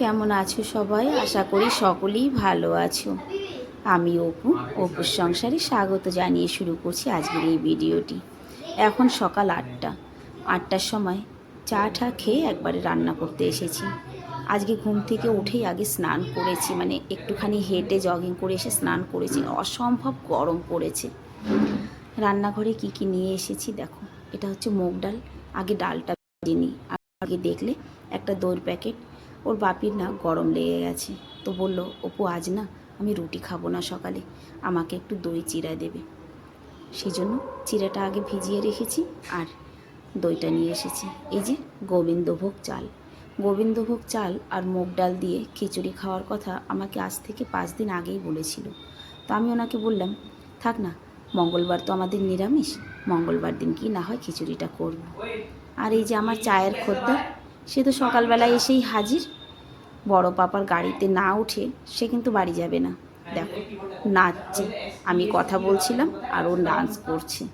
কেমন আছো সবাই? আশা করি সকলেই ভালো আছো। আমি অপু, অপুর সংসারে স্বাগত জানিয়ে শুরু করছি আজকের এই ভিডিওটি। এখন সকাল আটটা। আটটার সময় চা টা খেয়ে একবারে রান্না করতে এসেছি। আজকে ঘুম থেকে উঠেই আগে স্নান করেছি মানে একটুখানি হেঁটে জগিং করে এসে স্নান করেছি। অসম্ভব গরম পড়েছে। রান্নাঘরে কি কি নিয়ে এসেছি দেখো। এটা হচ্ছে মুগ ডাল। আগে ডালটা ভেজে নিই। আগে দেখলে একটা দইয়ের প্যাকেট ওর বাপির না গরম লেগে গেছে। তো বলল, অপু, আজ না আমি রুটি খাব না সকালে, আমাকে একটু দই চিরা দেবে। সেই জন্য চিরাটা আগে ভিজিয়ে রেখেছি আর দইটা নিয়ে এসেছি। এই যে গোবিন্দভোগ চাল। গোবিন্দভোগ চাল আর মুগ ডাল দিয়ে খিচুড়ি খাওয়ার কথা আমাকে আজ থেকে পাঁচ দিন আগেই বলেছিল। তো আমি ওনাকে বললাম, থাক না, মঙ্গলবার তো আমাদের নিরামিষ, মঙ্গলবার দিন কি না হয় খিচুড়িটা করব। আর এই যে আমার চায়ের খদ্দের, সে তো সকালবেলায় এসেই হাজির। বড় পাপার গাড়িতে না উঠে সে কিন্তু বাড়ি যাবে না। দেখো, নাচছে। আমি কথা বলছিলাম আর ও ডান্স করছে।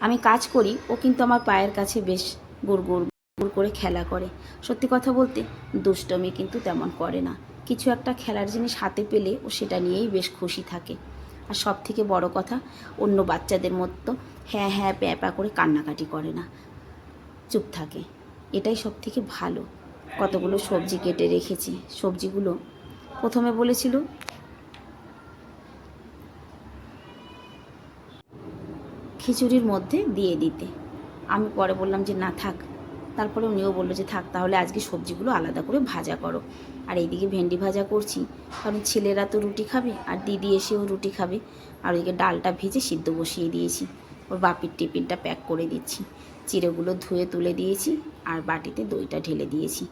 আমি কাজ করি, ও কিন্তু আমার পায়ের কাছে বেশ গুড় গুড় গুড় করে খেলা করে। সত্যি কথা বলতে, দুষ্টমি কিন্তু তেমন করে না। কিছু একটা খেলার জিনিস হাতে পেলে ও সেটা নিয়েই বেশ খুশি থাকে। আর সব থেকে বড় কথা, অন্য বাচ্চাদের মতো হ্যাঁ হ্যাঁ প্যাঁ প্যাঁ করে কান্নাকাটি করে না। চুপ থাকে। এটাই সব থেকে ভালো। কতগুলো সবজি কেটে রেখেছি। সবজিগুলো প্রথমে বলেছিল খিচুড়ির মধ্যে দিয়ে দিতে। আমি পরে বললাম যে, না, থাক। তারপরে উনিও বলল যে, থাক, তাহলে আজকে সবজিগুলো আলাদা করে ভাজা করো। আর এইদিকে ভেন্ডি ভাজা করছি, কারণ ছেলেরা তো রুটি খাবে আর দিদি এসেও রুটি খাবে। আর ওইদিকে ডালটা ভেজে সিদ্ধ বসিয়ে দিয়েছি। ওর বাপির টিফিনটা প্যাক করে দিচ্ছি। চিড়েগুলো ধুয়ে তুলে দিয়েছি আর বাটিতে দইটা ঢেলে দিয়েছি।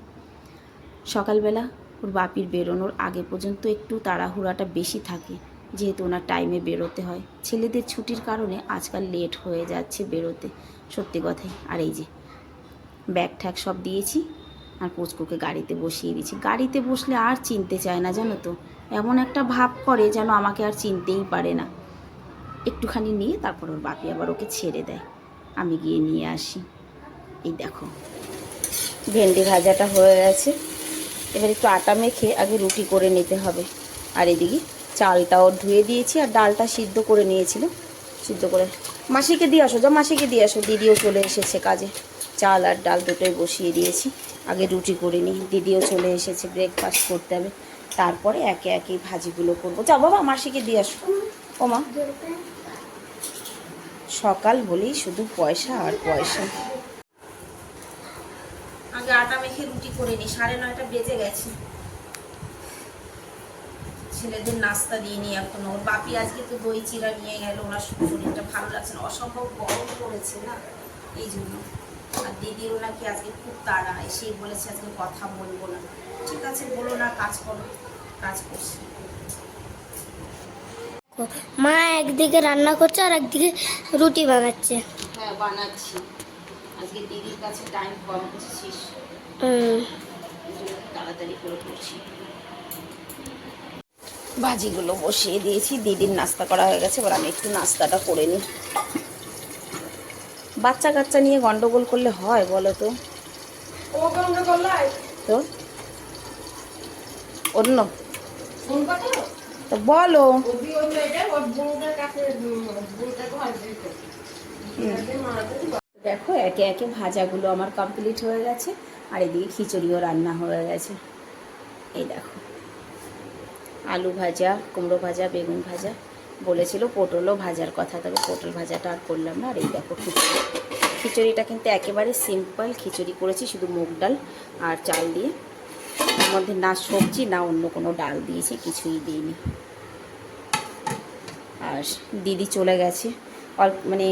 সকালবেলা ওর বাপির বেরোনোর আগে পর্যন্ত একটু তাড়াহুড়াটা বেশি থাকে, যেহেতু ওনার টাইমে বেরোতে হয়। ছেলেদের ছুটির কারণে আজকাল লেট হয়ে যাচ্ছে বেরোতে, সত্যি কথাই। আর এই যে ব্যাগ ঠ্যাগ সব দিয়েছি আর পুচকুকে গাড়িতে বসিয়ে দিয়েছি। গাড়িতে বসলে আর চিনতে চায় না, জানো তো? এমন একটা ভাব করে যেন আমাকে আর চিনতেই পারে না। একটুখানি নিয়ে তারপর ওর বাপি আবার ওকে ছেড়ে দেয়। আমি গিয়ে নিয়ে আসি। এই দেখো, ভেন্ডি ভাজাটা হয়ে গেছে। এবার একটু আটা মেখে আগে রুটি করে নিতে হবে। আর এদিকে চালটাও ধুয়ে দিয়েছি আর ডালটা সিদ্ধ করে নিয়েছিল সিদ্ধ করে মাসিকে দিয়ে আসো যা মাসিকে দিয়ে আসো, দিদিও চলে এসেছে কাজে। চাল আর ডাল দুটোই বসিয়ে দিয়েছি। আগে রুটি করে নিই, দিদিও চলে এসেছে ব্রেকফাস্ট করতে হবে। তারপরে একে একে ভাজিগুলো করব। যা বাবা, মাসিকে দিয়ে আসো। ও মা। সকাল বলেই শুধু পয়সা আর পয়সা। আগে আটা মেখে রুটি করে নি সাড়ে নয়টা বেজে গেছে। ছেলেদের নাস্তা দিয়ে নি এখন। ওর বাপি আজকে তো দই চিরা নিয়ে গেল ওনার শরীরটা ভালো লাগছে না। অসম্ভব গরম পড়েছে না? এই জন্য। আর দিদির নাকি আজকে খুব তাড়া এসেই বলেছে আজকে কথা বলব না। ঠিক আছে বলো না কাজ করো কাজ করছি। মা একদিকে রান্না করছে আর একদিকে রুটি বানাচ্ছে। হ্যাঁ বানাচ্ছি। আজকে দিদির কাছে টাইম কম হুম, তাড়াতাড়ি করে করছি। ভাজিগুলো বসিয়ে দিয়েছি দিদির নাস্তা করা হয়ে গেছে এবার আমি একটু নাস্তাটা করে নিই। বাচ্চা কাচ্চা নিয়ে গন্ডগোল করলে হয় বলো তো? তো? অন্য? তো বলো। দেখো একে একে ভাজাগুলো আমার কমপ্লিট হয়ে গেছে আর এদিকে খিচুড়িও রান্না হয়ে গেছে। এই দেখো। আলু ভাজা, কুমড়ো ভাজা, বেগুন ভাজা। বলেছিল পটলও ভাজার কথা, তবে পটল ভাজাটা আর করলাম না। আর এই দেখো খিচুড়ি। খিচুড়িটা কিন্তু একেবারে সিম্পল খিচুড়ি করেছি, শুধু মুগ ডাল আর চাল দিয়ে। তার মধ্যে না সবজি, না অন্য কোনো ডাল দিয়েছি, কিছুই দিইনি। আর দিদি চলে গেছে। মানে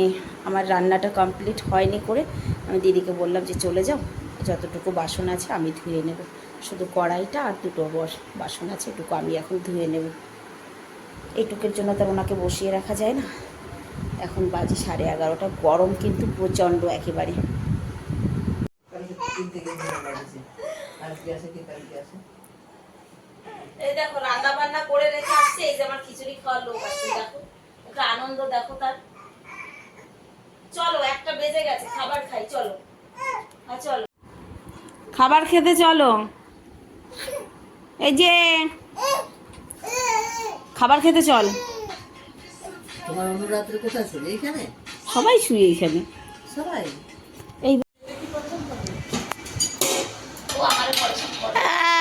আমার রান্নাটা কমপ্লিট হয়নি করে আমি দিদিকে বললাম যে চলে যাও, যতটুকু বাসন আছে আমি ধুয়ে নেব। শুধু কড়াইটা আর দুটো বাসন আছে এটুকু আমি এখন ধুয়ে নেব। এইটুকের জন্য তো ওনাকে বসিয়ে রাখা যায় না। এখন বাজে সাড়ে এগারোটা, গরম কিন্তু প্রচণ্ড একেবারে। এই দেখো রান্না বান্না করে রেখে আসছে, এই যে আমার খিচুড়ি খাওয়ার লোক আসছে, দেখো। একটা আনন্দ দেখো তার। চলো একটা বেজে গেছে খাবার খাই চলো। হ্যাঁ চলো। খাবার খেতে চলো। এই যে খাবার খেতে চল। তোমার অনুরাত্রে কোথায় ছিল এইখানে? সবাই শুয়ে এখানে। সবাই? এই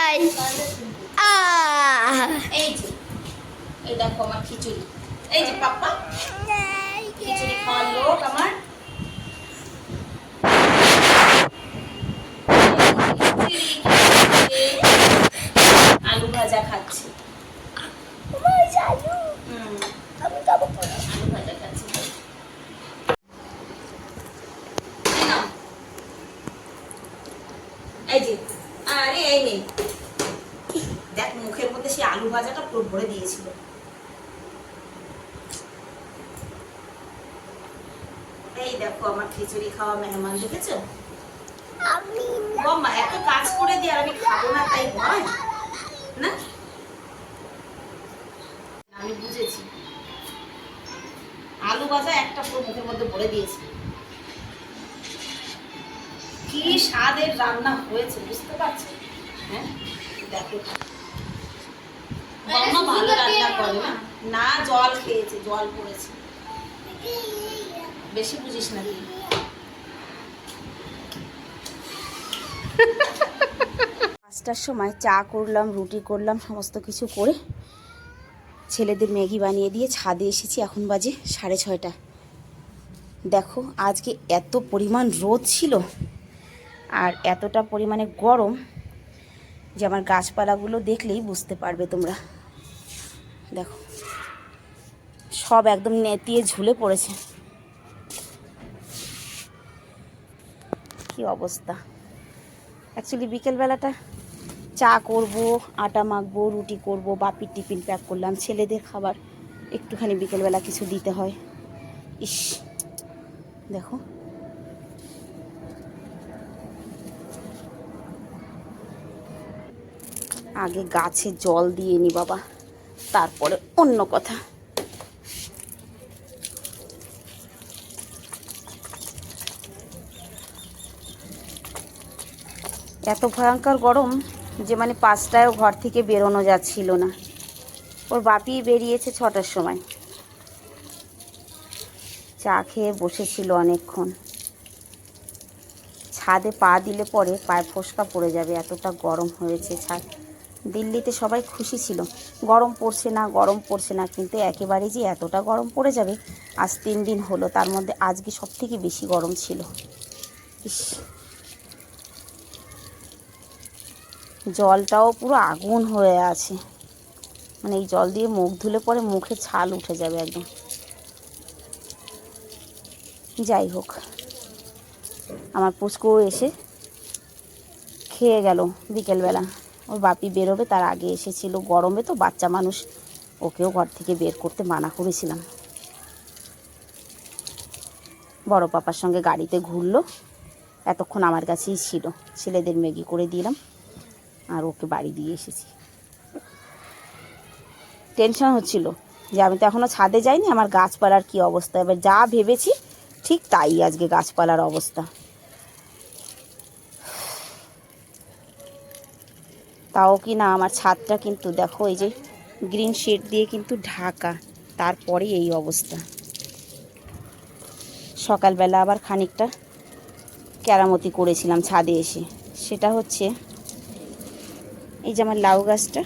আই আহ এই যে এই দেখো আমার খিচুড়ি। এই যে পাপ্পা খিচুড়ি খাওয়ার লোক আমার খিচুড়ি খাচ্ছে, আলু ভাজা খাচ্ছে হুম, আলু ভাজা খাচ্ছে এই নাও। এই যে আরে এই নেই দেখ মুখের মধ্যে সেই আলু ভাজাটা পুরো ভরে দিয়েছিল। এই দেখো আমার খিচুড়ি খাওয়া মেহমান দেখেছ? বাবা এত কাজ করে দিয়ে আর আমি খাব না তাই হয় না? আমি বুঝেছি। আলু ভাজা একটা পুরো মুখের মধ্যে ভরে দিয়েছি। রান্না হয়েছে বুঝতে পারছ? হ্যাঁ? দেখো। মাম্মা ভালো রান্না করে না? না জল খেয়েছে জল পড়েছে। বেশি বুঝিস না তুই। পাঁচটার সময় চা করলাম রুটি করলাম সমস্ত কিছু করে ছেলেদের ম্যাগি বানিয়ে দিয়ে ছাদে এসেছি এখন বাজে সাড়ে ছয়টা। দেখো আজকে এত পরিমাণ রোদ ছিল। আর এতটা পরিমাণে গরম যে আমার গাছপালাগুলো দেখলেই বুঝতে পারবে তোমরা। দেখো, সব একদম নেতিয়ে ঝুলে পড়েছে। কি অবস্থা? অ্যাকচুয়ালি বিকেলবেলাটা চা করব, আটা মাখবো, রুটি করব, বাপির টিফিন প্যাক করলাম, ছেলেদের খাবার একটুখানি বিকেলবেলা কিছু দিতে হয়। ইস, দেখো। আগে গাছে জল দিয়ে নি বাবা, তারপরে অন্য কথা। এত ভয়ঙ্কর গরম যে মানে পাঁচটায়ও ঘর থেকে বেরোনো যাচ্ছিল না। ওর বাপি বেরিয়েছে ছটার সময়। চা খেয়ে বসেছিল অনেকক্ষণ। ছাদে পা দিলে পরে পায়ে ফোসকা পড়ে যাবে, এতটা গরম হয়েছে ছাদ। দিল্লিতে সবাই খুশি ছিল। গরম পড়ছে না, গরম পড়ছে না, কিন্তু একেবারে যে এতটা গরম পড়ে যাবে, আজ তিন দিন হলো, তার মধ্যে আজকে সব থেকে বেশি গরম ছিল। ইস। জলটাও পুরো আগুন হয়ে আছে। মানে এই জল দিয়ে মুখ ধুলে পরে মুখে ছাল উঠে যাবে একদম। যাই হোক, আমার পুচকুও এসে খেয়ে গেল বিকেলবেলা। ওর বাপি বেরোবে, তার আগে এসেছিল গরমে, তো বাচ্চা মানুষ ওকেও ঘর থেকে বের করতে মানা করেছিলাম। বড় পাপার সঙ্গে গাড়িতে ঘুরলো, এতক্ষণ আমার কাছেই ছিল। ছেলেদের ম্যাগি করে দিলাম, আর ওকে বাড়ি দিয়ে এসেছি। টেনশন হচ্ছিল যে আমি তো এখনও ছাদে যাইনি, আমার গাছপালার কি অবস্থা? এবার যা ভেবেছি ঠিক তাই আজকে গাছপালার অবস্থা। তাও কি না আমার ছাদটা কিন্তু দেখো, এই যে গ্রিন শেড দিয়ে কিন্তু ঢাকা। তারপরে এই অবস্থা। সকালবেলা আবার খানিকটা কেরামতি করেছিলাম ছাদে এসে। সেটা হচ্ছে, এই যে আমার লাউ গাছটা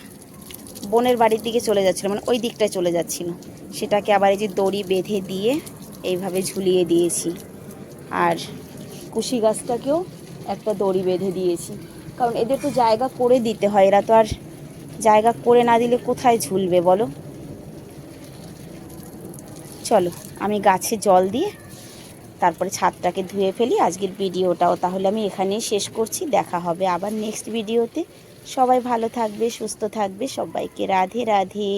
বোনের বাড়ির দিকে চলে যাচ্ছিল মানে ওই দিকটায় চলে যাচ্ছিল। সেটাকে আবার এই যে দড়ি বেঁধে দিয়ে এইভাবে ঝুলিয়ে দিয়েছি। আর কুশি গাছটাকেও একটা দড়ি বেঁধে দিয়েছি। কারণ এদের তো জায়গা করে দিতে হয়, এরা তো আর জায়গা করে না দিলে কোথায় ঝুলবে বলো? চলো, আমি গাছে জল দিয়ে তারপরে ছাদটাকে ধুয়ে ফেলি, আজকের ভিডিওটাও তাহলে আমি এখানেই শেষ করছি, দেখা হবে আবার নেক্সট ভিডিওতে। সবাই ভালো থাকবে, সুস্থ থাকবে, সবাইকে রাধে রাধে।